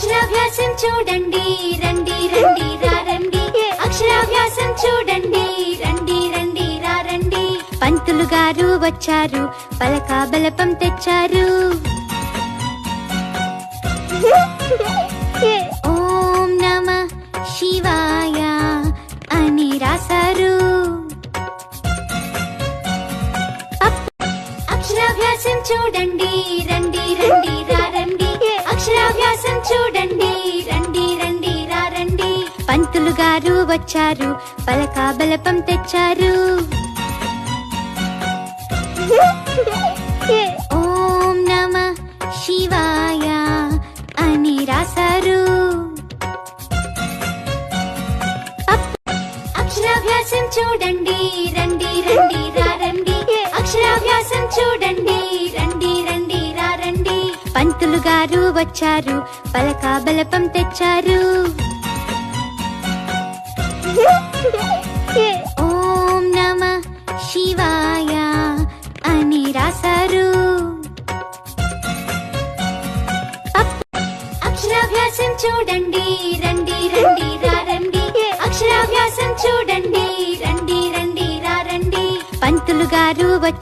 అక్షరాభ్యాసం చూడండి రండి రండి రండి. అక్షరాభ్యాసం చూడండి రండి రండి రండి. పంతులు గారు వచ్చారు పలక బలపం తెచ్చారు. ఓం నమ శివాయ అని రాశారు. అక్షరాభ్యాసం చూడండి రండి రండి రండి. పంతులు గారు వచ్చారు. పలక బలపం తెచ్చారు. ఓం నమ శివాయ అని రాశారు. అక్షరాభ్యాసం చూడండి రండి రండి రండి. అక్షరాభ్యాసం చూడండి రండి రండి రండి. పంతులు గారు వచ్చారు పలక బలపం తెచ్చారు. ఓం నమ శివాయ అని రాశారు అక్షరాభ్యాసం చూడండి రండి రండి రారండి అక్షరాభ్యాసం చూడండి రండి రండి రారండి పంతులు గారు వచ్చారు.